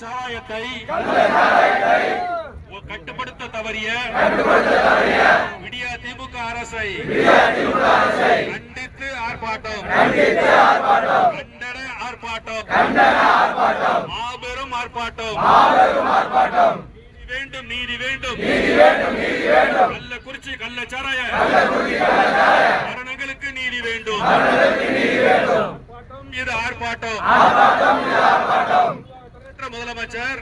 சாராயத்தை கட்டுப்படுத்த தவறிய விடியா திமுக அரசை கண்டித்து ஆர்ப்பாட்டம். கண்டன ஆர்ப்பாட்டம் மாபெரும் ஆர்ப்பாட்டம் வேண்டும் நீதி வேண்டும் நீதி வேண்டும் கள்ள சாராய மரணங்களுக்கு நீதி வேண்டும் இது ஆர்ப்பாட்டம் மற்ற முதலமைச்சர்.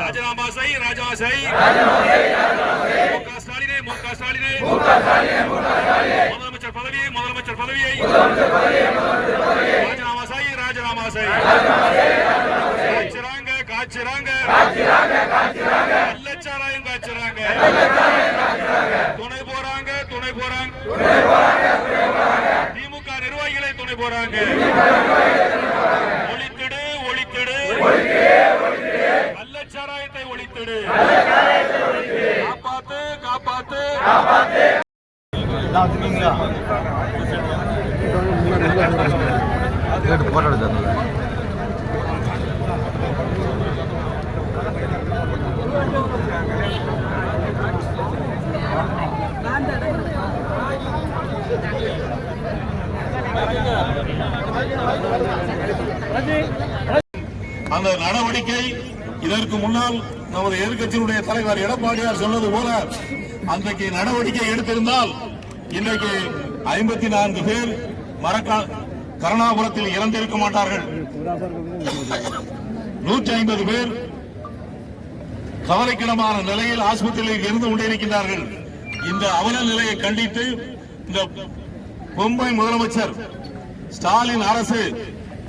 ராஜினாமா செய் ராஜினாமா செய். மு க ஸ்டாலினே மு க ஸ்டாலினே. முதலமைச்சர் பதவியை முதலமைச்சர் பதவியை. ராஜினாமா செய் ராஜினாமா செய். காய்ச்சிராங்க காய்ச்சறாங்க. காப்பாத்து அந்த நடவடிக்கை இதற்கு முன்னால் நமது எதிர்கட்சியினுடைய தலைவர் எடப்பாடியார் சொன்னது போல அன்றைக்கு நடவடிக்கை எடுத்திருந்தால் இன்றைக்கு ஐம்பத்தி நான்கு பேர் மரக்கா கருணாபுரத்தில் இறந்திருக்க மாட்டார்கள். நூற்றி ஐம்பது பேர் கவலைக்கிடமான நிலையில் ஆஸ்பத்திரியில் இருந்து கொண்டிருக்கிறார்கள் இந்த அவல நிலையை கண்டித்து இந்த மும்பை முதலமைச்சர் ஸ்டாலின் அரசு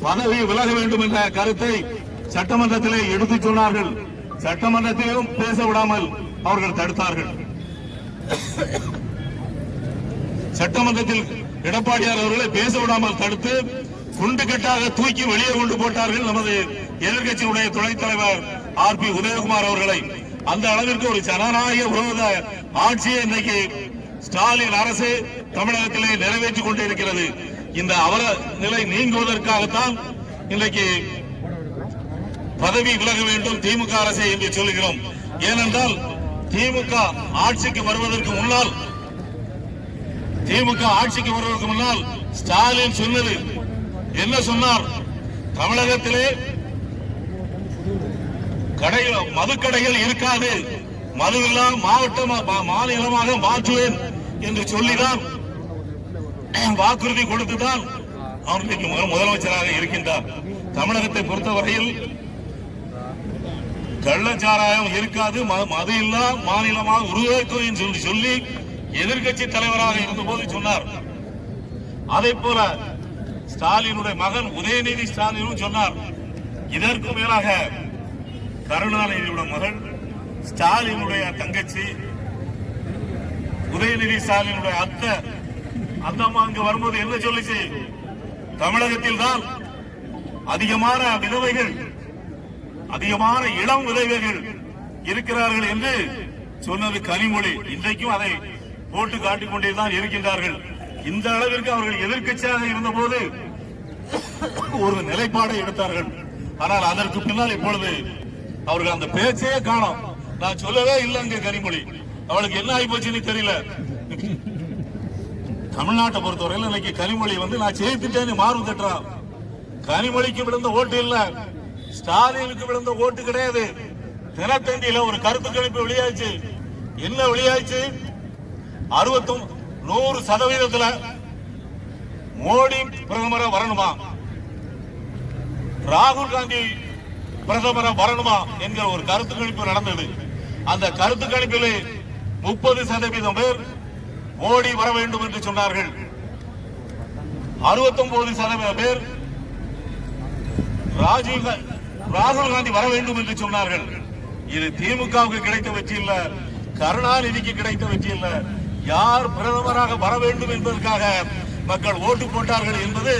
பதவி விலக வேண்டும் என்ற கருத்தை சட்டமன்றத்திலே எடுத்துச் சொன்னார்கள். சட்டமன்றத்திலும் பேச விடாமல் அவர்கள் தடுத்தார்கள். சட்டமன்றத்தில் எடப்பாடியார் அவர்களை பேச விடாமல் தடுத்து குண்டு கட்டாக தூக்கி வெளியே கொண்டு போட்டார்கள் நமது எதிர்கட்சியினுடைய துணைத் தலைவர் ஆர் பி உதயகுமார் அவர்களை. அந்த அளவிற்கு ஒரு ஜனநாயக விரோத ஆட்சியை இன்றைக்கு ஸ்டாலின் அரசு தமிழகத்திலே நிறைவேற்றிக் கொண்டிருக்கிறது. இந்த அவல நிலை நீங்குவதற்காகத்தான் இன்றைக்கு பதவி விலக வேண்டும் திமுக அரசை என்று சொல்கிறோம். ஏனென்றால் திமுக ஆட்சிக்கு வருவதற்கு முன்னால் திமுக ஆட்சிக்கு வருவதற்கு முன்னால் ஸ்டாலின் சொன்னது என்ன சொன்னார்? தமிழகத்திலே கடை மதுக்கடைகள் இருக்காது. மதுவில்லா மாவட்டம் மா- மாநிலமாக மாற்றுவேன் என்று சொல்லிதான் வாக்குறுதி கொடுத்துதான் அவர் முதலமைச்சராக இருக்கின்றார். தமிழகத்தை பொறுத்தவரையில் கள்ளச்சாராயம் இருக்காது ம- மது இல்லா மாநிலமாக உருவாக்கும் என்று சொல்லி சொல்லி எதிர்க்கட்சி தலைவராக இருந்தபோது சொன்னார். அதே போல ஸ்டாலினுடைய மகன் உதயநிதி ஸ்டாலினும் சொன்னார். இதற்கு மேலாக கருணாநிதியுடைய மகள் ஸ்டாலினுடைய தங்கச்சி உதயநிதி ஸ்டாலினுடைய அத்தை அந்தம்மா அங்கு வரும்போது என்ன சொல்லுச்சு? தமிழகத்தில் தான் அதிகமான விதவைகள் அதிகமான இளம் விதவைகள் இருக்கிறார்கள் என்று சொன்னது கனிமொழி. இன்றைக்கும் அதை போட்டு காட்டிக் கொண்டேதான் இருக்கின்றார்கள். இந்த அளவிற்கு அவர்கள் எதிர்க்கட்சியாக இருந்தபோது ஒரு நிலைப்பாடை எடுத்தார்கள். ஆனால் அதற்கு பின்னால் இப்பொழுது அவர்கள் அந்த பேச்சையே காணும். நான் சொல்லவே இல்லைங்க கனிமொழி. அவளுக்கு என்ன ஆகி போச்சுன்னு தெரியல. தமிழ்நாட்டை பொறுத்தவரையில் இன்னைக்கு கனிமொழி வந்து நான் ஜெயித்துட்டேன்னு மார்பு தட்டுறான் கனிமொழிக்கு விழுந்த ஓட்டு இல்ல. ஸ்டாலினுக்கு விழுந்த ஓட்டு கிடையாது. தினத்தந்தியில ஒரு கருத்து கணிப்பு வெளியாச்சு என்ன வெளியாச்சு அறுபத்தும் நூறு சதவீதத்துல மோடி பிரதமரை வரணுமா? ராகுல் காந்தி பிரதமரை வரணுமா என்கிற ஒரு கருத்து கணிப்பு நடந்தது. அந்த கருத்து கணிப்பில் முப்பது சதவீதம் பேர் மோடி வர வேண்டும் என்று சொன்னார்கள். 69 சதவீதம் பேர் ராஜீவ் காந்தி ராகுல் காந்தி வர வேண்டும் என்று சொன்னார்கள். இது திமுகவுக்கு கிடைத்த வெற்றி இல்ல கருணாநிதிக்கு கிடைத்த வெற்றி இல்ல. யார் பிரதமராக வர வேண்டும் என்பதற்காக மக்கள் ஓட்டு போட்டார்கள் என்பது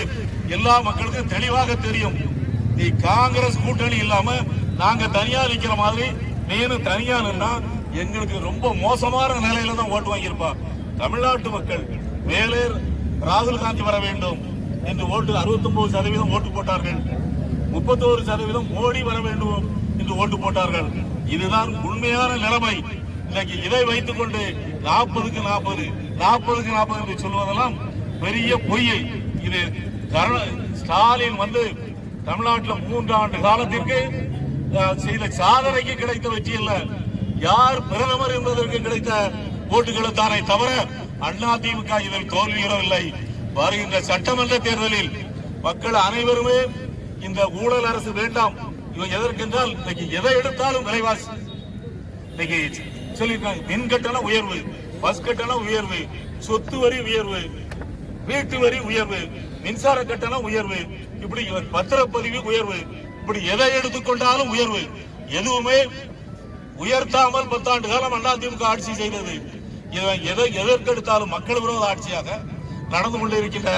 எல்லா மக்களுக்கும் தெளிவாக தெரியும். நீ காங்கிரஸ் கூட்டணி இல்லாம நாங்க தனியா நிக்கிற மாதிரி நீனும் தனியா நின்னா எங்களுக்கு ரொம்ப மோசமான நிலையில தான் ஓட்டு வாங்கியிருப்பா. தமிழ்நாட்டு மக்கள் மேலே ராகுல் காந்தி வர வேண்டும் என்று ஓட்டு 69% சதவீதம் ஓட்டு போட்டார்கள். முப்பத்தோரு சதவீதம் மோடி வர வேண்டும் என்று ஓட்டு போட்டார்கள். இதுதான் உண்மையான நிலைமை. இன்னைக்கு இதை வைத்துக் கொண்டு நாற்பதுக்கு நாற்பது நாற்பதுக்கு நாற்பது என்று சொல்வதெல்லாம் பெரிய பொய் இது ஸ்டாலின் வந்து தமிழ்நாட்டில் மூன்று ஆண்டு காலத்திற்கு அஹ், செய்த சாதனைக்கு கிடைத்த வெற்றி அல்ல. யார் பிரதமர் என்பதற்கு கிடைத்த ஓட்டுகளை தானே தவிர அதிமுக இதில் தோல்வியுறவில்லை. வருகின்ற சட்டமன்ற தேர்தலில் மக்கள் அனைவருமே இந்த ஊழல் அரசு வேண்டாம். இவன் எதற்கென்றால் இன்னைக்கு எதை எடுத்தாலும் விலைவாசி. இன்னைக்கு சொல்லியிருக்காங்க மின் கட்டண உயர்வு பஸ் கட்டண உயர்வு சொத்து வரி உயர்வு வீட்டு வரி உயர்வு மின்சார கட்டண உயர்வு இப்படி இவர் பத்திரப்பதிவு உயர்வு இப்படி எதை எடுத்துக்கொண்டாலும் உயர்வு எதுவுமே உயர்த்தாமல் பத்தாண்டு காலம் அதிமுக ஆட்சி செய்தது. இவன் எதை எதற்கெடுத்தாலும் மக்கள் விரோத ஆட்சியாக நடந்து கொண்டிருக்கின்ற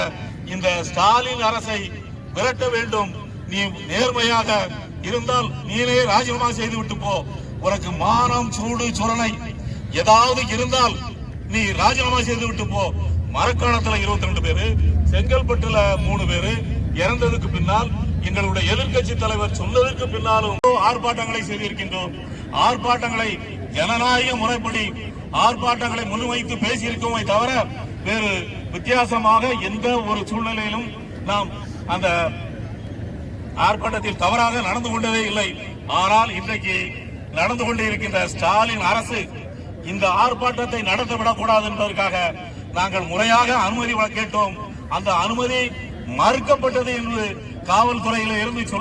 இந்த ஸ்டாலின் அரசை விரட்ட வேண்டும். நீ நேர்மையாக இருந்தால் நீனே ராஜினாமா செய்து விட்டு போ. உனக்கு மானம் சூடு சுரணை ஏதாவது இருந்தால் நீ ராஜினாமா செய்து விட்டு போ. மரக்காணத்துல இருபத்தி ரெண்டு பேரு செங்கல்பட்டுல மூணு பேரு இறந்ததுக்கு பின்னால் எங்களுடைய எதிர்க்கட்சி தலைவர் சொன்னதற்கு பின்னாலும் ஆர்ப்பாட்டங்களை செய்திருக்கின்றோம். ஆர்ப்பாட்டங்களை ஜனநாயக முறைப்படி ஆர்ப்பாட்டங்களை முன்வைத்து பேசியிருக்கோமே தவிர வேறு வித்தியாசமாக எந்த ஒரு சூழ்நிலையிலும் நாம் அந்த ஆர்ப்பாட்டத்தில் தவறாக நடந்து கொண்டதே இல்லை. ஆனால் இன்றைக்கு நடந்து கொண்டிருக்கின்ற ஸ்டாலின் அரசு இந்த ஆர்ப்பாட்டத்தை நடத்தவிடக் கூடாது என்பதற்காக நாங்கள் முறையாக அனுமதி கேட்டோம். அந்த அனுமதி மறுக்கப்பட்டது என்று காவல்துறையில இருந்து சொல்ல